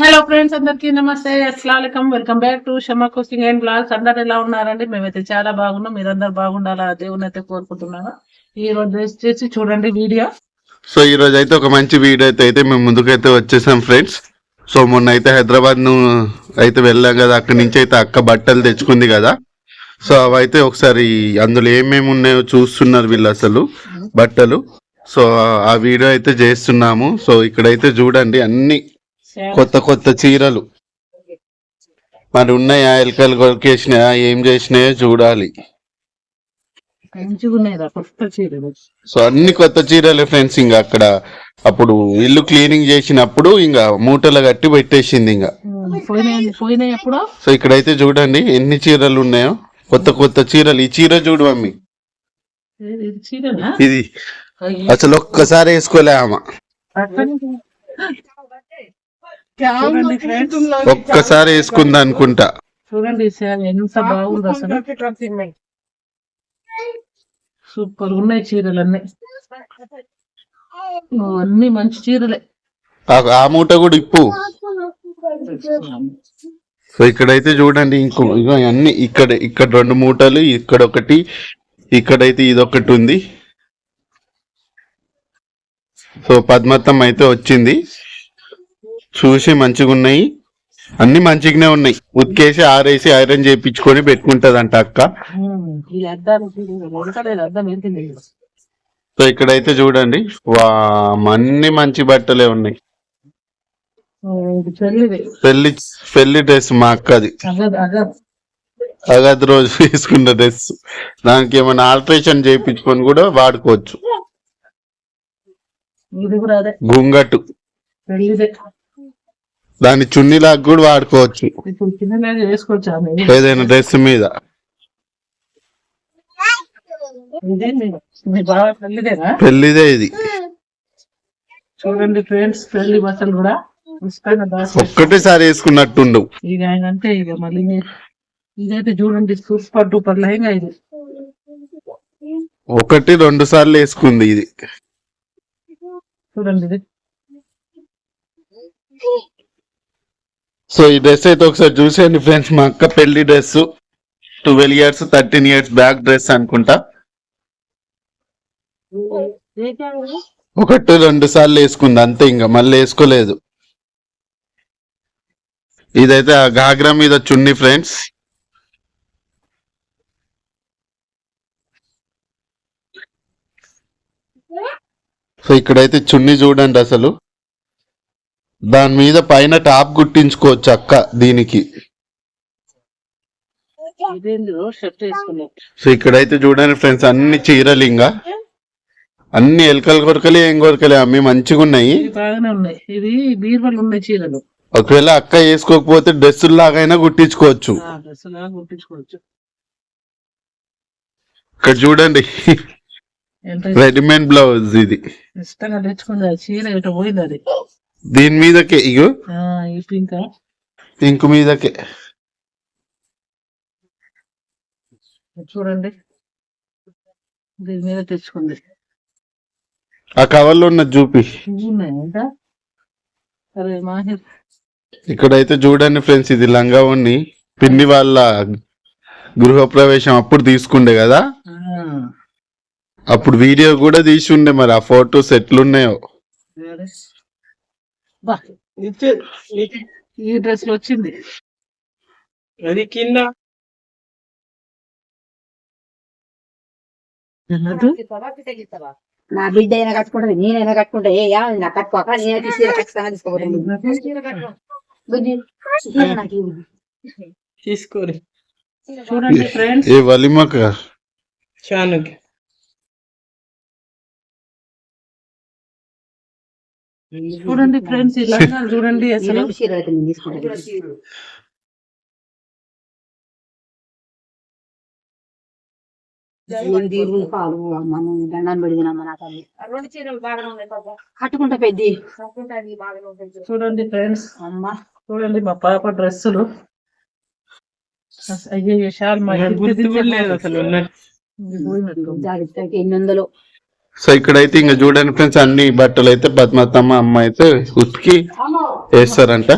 Hello friends అందరికీ నమస్తే. అస్సలం welcome back to Shama coaching and blogs. అందరు ఎలా ఉన్నారండి? మేమైతే చాలా బాగున్నాం. మీరందరూ బాగుండాలా? దేవుని అయితే కోరుకుంటున్నాను. ఈ రోజు చేసి చూడండి వీడియో. సో ఈ రోజు అయితే ఒక మంచి వీడియో అయితే అయితే మేము ముందుకైతే వచ్చేసాం ఫ్రెండ్స్. సో మొన్న అయితే హైదరాబాద్ను అయితే వెళ్ళాం కదా. అక్కడి నుంచి అయితే అక్క బట్టలు తెచ్చుకుంది కదా. సో అవైతే ఒకసారి అందులో ఏమేమి ఉన్నాయో చూస్తున్నారు వీళ్ళు అసలు బట్టలు. సో ఆ వీడియో అయితే చేస్తున్నాము. సో ఇక్కడైతే చూడండి అన్ని కొత్త కొత్త చీరలు. మరి ఉన్నాయా? ఎలకలు కొరికేసినాయా ఏం చేసినాయో చూడాలి. సో అన్ని కొత్త చీరలే ఫ్రెండ్స్ ఇంకా అక్కడ. అప్పుడు ఇల్లు క్లీనింగ్ చేసినప్పుడు ఇంకా మూటలు కట్టి పెట్టేసింది ఇంకా సో ఇక్కడైతే చూడండి ఎన్ని చీరలు ఉన్నాయో? కొత్త కొత్త చీరలు. ఈ చీర చూడు మమ్మీ. ఇది అసలు ఒక్కసారి వేసుకోలే ఆమె. ఒక్కసారి వేసుకుంది అనుకుంటా. చూడండి శారీ ఎంత బాగుంది అసలు. సూపర్ ఉన్నాయి చీరలు అన్ని అన్ని మంచి చీరలే. ఆ- మూట కూడా ఇప్పు. సో ఇక్కడైతే చూడండి ఇంకో ఇగో అన్ని ఇక్కడ ఇక్కడ రెండు మూటలు ఇక్కడ ఒకటి ఇక్కడైతే ఇదొకటి ఉంది. సో పద్మత్తం అయితే వచ్చింది. చూసి మంచిగా ఉన్నాయి అన్ని మంచిగానే ఉన్నాయి. ఉతికేసి ఆరేసి ఐరన్ చేయించుకొని పెట్టుకుంటదంట అక్క. సో ఇక్కడైతే చూడండి. వా అన్ని మంచి బట్టలే ఉన్నాయి. పెళ్ళి పెళ్ళి డ్రెస్ మా అక్కది. అగద్ రోజు వేసుకున్న డ్రెస్. దానికి ఏమైనా ఆల్టరేషన్ చేయించుకొని కూడా వాడుకోవచ్చు. ఇది కూడా అదే గుంగటు పెళ్ళిదే దాని చున్నీలాగా కూడా వాడుకోవచ్చు ఏదైనా డ్రెస్ మీద. పెళ్ళిదే ఇది. చూడండి ఫ్రెండ్స్ పెళ్ళి బట్టలు కూడా ఒక్కటేసారి వేసుకున్నట్టుండు. ఇక ఆయన అంటే ఇక మళ్ళీ ఇదైతే చూడండి సూపర్ డూపర్ లెహంగా ఇది. ఒకటి రెండు సార్లు వేసుకుంది ఇది. చూడండి ఇది. సో ఈ డ్రెస్ అయితే ఒకసారి చూసేయండి ఫ్రెండ్స్ మా అక్క పెళ్ళి dress twelve years thirteen years back dress అనుకుంటా. ఒకటి రెండు సార్లు వేసుకుంది. అంతే ఇంకా. మళ్ళీ వేసుకోలేదు. ఇదైతే ఆ గాగ్రా మీద చున్ని ఫ్రెండ్స్ సో ఇక్కడైతే చున్ని చూడండి అసలు. దాని మీద పైన టాప్ గుట్టించుకోవచ్చు అక్క దీనికి. సో ఇక్కడైతే చూడండి ఫ్రెండ్స్ అన్ని చీరలు ఇంకా అన్ని ఎలకలు కొరకలే ఏం కొరకలే అమ్మి మంచిగా ఉన్నాయి. ఇవి బాగానే ఉన్నాయి. ఇవి బీర్వల్ ఉన్నాయి చీరలు. ఒకవేళ అక్క వేసుకోకపోతే డ్రెస్సులు లాగైనా కుట్టించుకోవచ్చు లాగా కుట్టించుకోవచ్చు ఇక్కడ చూడండి. రెడీమేడ్ బ్లౌజ్ ఇది. ఇష్టంగా చీర ఇటు పోయింది అది? దీని మీదకే ఇగో. Pink ink. మీదకే. చూడండి. దీని మీద తెచ్చుకుంది. ఆ కవర్లో ఉన్న చూపి ఇక్కడైతే చూడండి ఫ్రెండ్స్ ఇది లంగా ఉన్ని పిన్ని వాళ్ళ గృహప్రవేశం అప్పుడు తీసుకుండే కదా? అప్పుడు వీడియో కూడా తీసి ఉండే మరి ఆ ఫొటోస్ ఎట్లున్నాయో ఈ డ్రెస్లో వచ్చింది. అది కింద. నా బిడ్డ అయినా కట్టుకుంటది నేనైనా కట్టుకుంటా. ఏ యా నా కట్టుకోక నేనే తీసి ఖచ్చితంగా తీసుకోబోతుంది. తీసుకోరి చూడండి ఫ్రెండ్స్ ఏ వలిమక చానుకి చూడండి ఫ్రెండ్స్ ఈ లంగాలు చూడండి అసలు. పాలు మనం దండం కట్టుకుంటా పెద్ది. చూడండి ఫ్రెండ్స్. అమ్మ. చూడండి మా పాప డ్రెస్సులు. అయ్యో షాల్ మా గుర్తు లేదు అసలు. జాగ్రత్తగా ఎన్ని వందలు? సో ఇక్కడైతే ఇంకా చూడండి ఫ్రెండ్స్ అన్ని బట్టలు అయితే పద్మతమ్మ అమ్మ అయితే ఉతికి వేస్తారంట.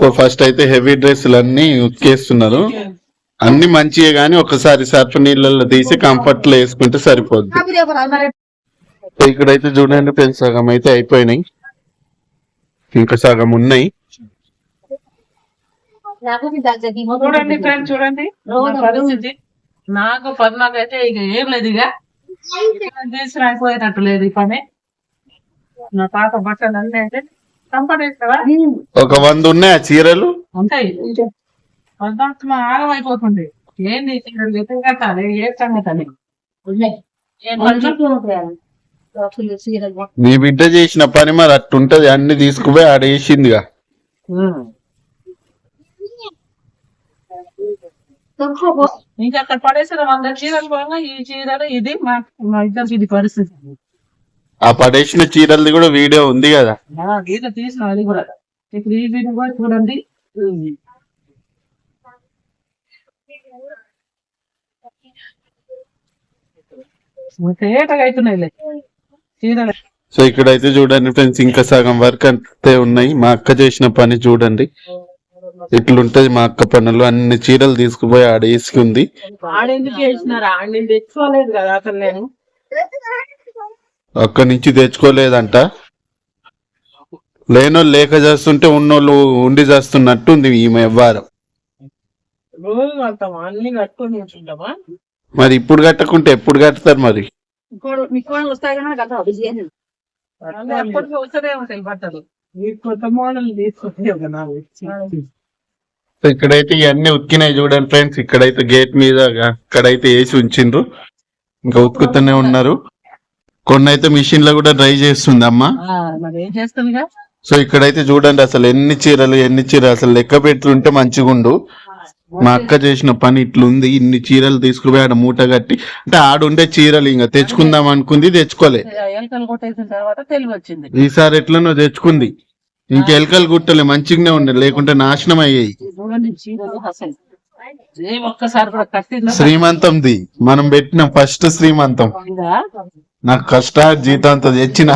సో ఫస్ట్ అయితే హెవీ డ్రెస్సులు అన్ని ఉతికేస్తున్నారు. అన్ని మంచిగా గానీ ఒకసారి సర్ఫ్ నీళ్ళల్లో తీసి కంఫర్ట్లో వేసుకుంటే సరిపోద్ది. ఇక్కడైతే చూడండి ఫ్రెండ్స్ సగం అయితే అయిపోయినాయి. ఇంకా సగం ఉన్నాయి. చూడండి ఫ్రెండ్స్ చూడండి. పరిస్థితి. నాకు పద్నాలుగు అయితే ఇక ఏం లేదు ఇక. చేసి అయిపోయేటట్టు లేదు ఈ పని. నా పాత బట్టలు అన్నీ అయితే కంఫర్ట్ వేస్తావా ఒక వంద ఉన్నాయి ఆ చీరలు? ఉంటాయి. అంతా ఆగం అయిపోతుంది. ఏంది చీరలు? కట్టాలి? ఏ సంగతి? నీ బిడ్డ చేసిన పని మరి అట్టుంటది. అన్ని తీసుకుపోయి ఆడేసిందిగా. ఇంకా అక్కడ పడేసిన వంద చీరలు పోగా ఈ చీరలు ఇది మా ఇద్దరికి ఇది పరిస్థితి ఆ పడేసిన చీరలది కూడా వీడియో ఉంది కదా. ఆ, గీత తీసిన అది కూడా. ఇప్పుడు ఈ వీడియో కూడా చూడండి. తేటగా అవుతున్నాయిలే. చీరలు సో ఇక్కడైతే చూడండి ఫ్రెండ్స్ ఇంకా సగం వర్క్ అంతే ఉన్నాయి. మా అక్క చేసిన పని చూడండి. ఇట్లుంటది మా అక్క పనులు అన్ని చీరలు తీసుకుపోయి ఆడేసుకుంది ఆడెందుకు చేసినారా ఆడిని తెచ్చుకోలేదు కదా అసలు నేను. అక్కడి నుంచి తెచ్చుకోలేదంట. లేనోళ్ళు లేక చేస్తుంటే ఉన్నోళ్ళు ఉండి చేస్తున్నట్టు ఉంది ఈమె వ్యవహారం మరి ఇప్పుడు కట్టకుంటే ఎప్పుడు కట్టుతారు మరి? ఈ కొత్త మోడల్ సో ఇక్కడైతే ఇవన్నీ ఉతికినాయి చూడండి ఫ్రెండ్స్ ఇక్కడైతే గేట్ మీద అక్కడైతే వేసి ఉంచిండ్రు. ఇంకా ఉతుకుతూనే ఉన్నారు. కొన్ని అయితే మిషన్లో కూడా డ్రై చేస్తుంది అమ్మ. సో ఇక్కడైతే చూడండి అసలు ఎన్ని చీరలు ఎన్ని చీరలు అసలు లెక్క పెట్టుంటే మంచిగుండు మా అక్క చేసిన పని ఇట్లుంది. ఇన్ని చీరలు తీసుకుపోయి ఆడ మూట కట్టి అంటే ఆడుండే చీరలు ఇంకా తెచ్చుకుందాం అనుకుంది తెచ్చుకోలే. ఈసారి ఎట్లనో తెచ్చుకుంది. ఇంక ఎలకలు గుట్టలే మంచిగానే ఉండే లేకుంటే నాశనం అయ్యాయి. శ్రీమంతంది. మనం పెట్టిన ఫస్ట్ శ్రీమంతం? నాకు కష్ట జీతంతో తెచ్చిన.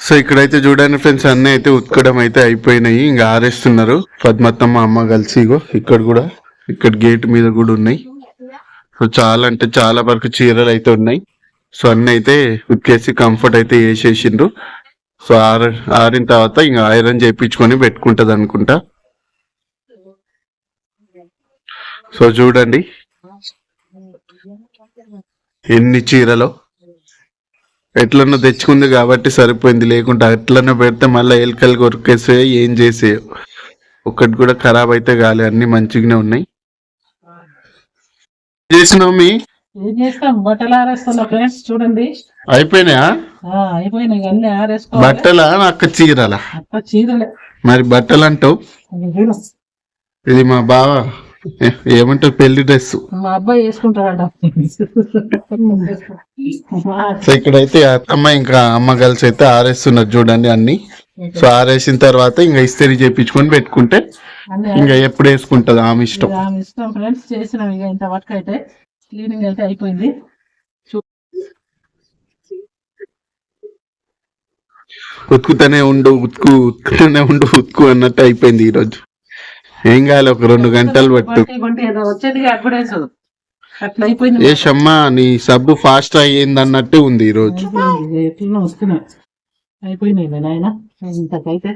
సో ఇక్కడైతే చూడండి ఫ్రెండ్స్ అన్నీ అయితే ఉతకడం అయితే అయిపోయినాయి. ఇంకా ఆరేస్తున్నారు. పద్మత్తమ్మ అమ్మ కలిసి ఇక్కడ కూడా ఇక్కడ గేట్ మీద కూడా ఉన్నాయి. సో చాలా అంటే చాలా వరకు చీరలు అయితే ఉన్నాయి. సో అన్నీ అయితే ఉతికేసి కంఫర్ట్ అయితే వేసేసిండ్రు సో ఆర ఆరిన తర్వాత ఇంకా ఐరన్ చేయించుకొని పెట్టుకుంటది అనుకుంటా. సో చూడండి. ఎన్ని చీరలో? ఎట్లన్నా తెచ్చుకుంది కాబట్టి సరిపోయింది. లేకుంటే అట్లనే పెడితే మళ్ళీ ఎలుకలు కొరికేసే ఏం చేసే? ఒక్కటి కూడా ఖరాబ్ అయితే కాలే. అన్ని మంచిగానే ఉన్నాయి. చేసినావు మీ? ఏం చేస్తాం? బట్టలు ఆరేస్తున్నా ఫ్రెండ్స్ చూడండి. అయిపోయినాయా? ఆ, అయిపోయినాయి. అన్ని ఆరేసుకోవాలి. బట్టలా? అక్క చీరలా? అప్ప చీరలే. మరి బట్టలు అంటావు. ఇది మా బావ. ఏ- ఏమంటావు పెళ్ళి డ్రెస్? మా అబ్బాయి వేసుకుంటాడంట. సో ఇక్కడైతే అత్తమ్మ ఇంకా అమ్మ కలిసి అయితే ఆరేస్తున్నారు చూడండి అన్ని. సో ఆరేసిన తర్వాత ఇంకా ఇస్త్రీ చేపించుకొని పెట్టుకుంటే ఇంకా ఎప్పుడు వేసుకుంటది ఆమె ఇష్టం? ఆమె ఇష్టం. ఫ్రెండ్స్ చేసినాం ఇక ఇంత వర్క్ అయితే క్లీనింగ్ అయితే అయిపోయింది. ఉతుకుతూనే ఉండు ఉతుకు ఉతుకుతూనే ఉండు ఉతుకు అన్నట్టు అయిపోయింది ఈ రోజు ఏం కాలే ఒక రెండు గంటలు పట్టు ఏ షమ్మా నీ సబ్బు ఫాస్ట్ అయ్యింది అన్నట్టు ఉంది ఈ రోజు అయిపోయినాయి నాయన ఇంతకైతే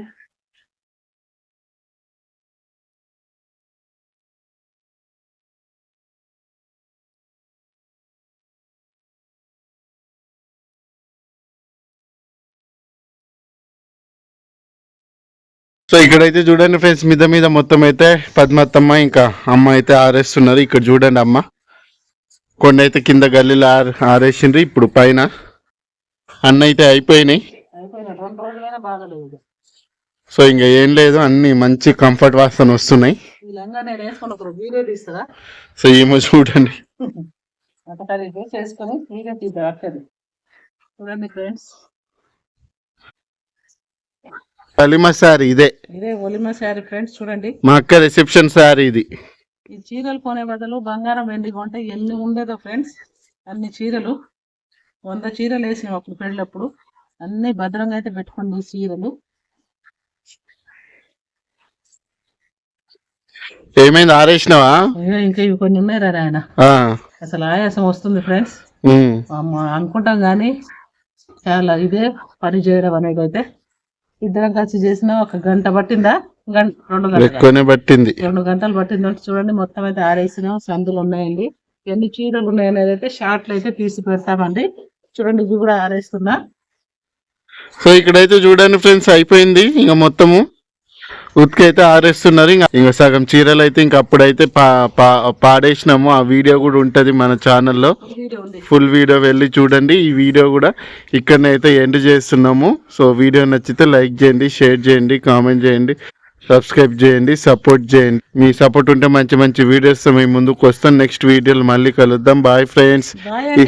సో ఇక్కడైతే చూడండి ఫ్రెండ్స్ మీద మీద మొత్తం అయితే పద్మత్తమ్మ ఇంకా అమ్మ అయితే ఆరేస్తున్నారు. ఇక్కడ చూడండి అమ్మ. కొన్ని అయితే కింద గల్లీలో ఆర ఆరేసిండ్రు. ఇప్పుడు పైన అన్న అయితే అయిపోయినాయి. సో ఇంకా ఏం లేదు అన్ని మంచి కంఫర్ట్ వాసన వస్తున్నాయి. సో ఏమో చూడండి. చూడండి ఫ్రెండ్స్. కలిమ సారీ ఇదే. ఇదే ఒలిమ శారీ ఫ్రెండ్స్ చూడండి. మా అక్క రిసెప్షన్ సారీ ఇది. ఈ చీరలు కొనే బదులు బంగారం వెండి కొంటే ఎన్ని ఉండేదో ఫ్రెండ్స్ అన్ని చీరలు. వంద చీరలు వేసినాం అప్పుడు పెళ్ళప్పుడు. అన్ని భద్రంగా అయితే పెట్టుకోండి ఈ చీరలు. ఏమైంది? ఆరేసినావా? ఇక ఇవి కొన్ని ఉన్నాయి రా ఆయన ఆ, అసలు ఆయాసం వస్తుంది ఫ్రెండ్స్. అనుకుంటాం కానీ చాలా ఇదే పని చేయడం అనేది అయితే ఇద్దరం కలిసి చేసిన ఒక గంట పట్టిందా? రెండు గంటలు. పట్టింది. రెండు గంటలు పట్టిందంటే చూడండి మొత్తం అయితే ఆరేసినాం సందులు ఉన్నాయండి. ఎన్ని చీరలు ఉన్నాయనేది అయితే షార్ట్లు అయితే తీసి పెడతామండి. చూడండి ఇవి కూడా ఆరేస్తున్నా. సో ఇక్కడైతే చూడండి ఫ్రెండ్స్ అయిపోయింది. ఇంకా మొత్తము. ఉతికి అయితే ఆరేస్తున్నారు. ఇంకా ఇంకా సగం చీరలు అయితే ఇంకా అప్పుడైతే పాడేసినాము. ఆ వీడియో కూడా ఉంటది మన ఛానల్లో. ఫుల్ వీడియో వెళ్ళి చూడండి. ఈ వీడియో కూడా ఇక్కడనే అయితే ఎండ్ చేస్తున్నాము. సో వీడియో నచ్చితే లైక్ చేయండి షేర్ చేయండి కామెంట్ చేయండి సబ్స్క్రైబ్ చేయండి సపోర్ట్ చేయండి. మీ సపోర్ట్ ఉంటే మంచి మంచి వీడియోస్ మేము ముందుకు వస్తాం. నెక్స్ట్ వీడియోలు మళ్ళీ కలుద్దాం. Bye friends. అండి.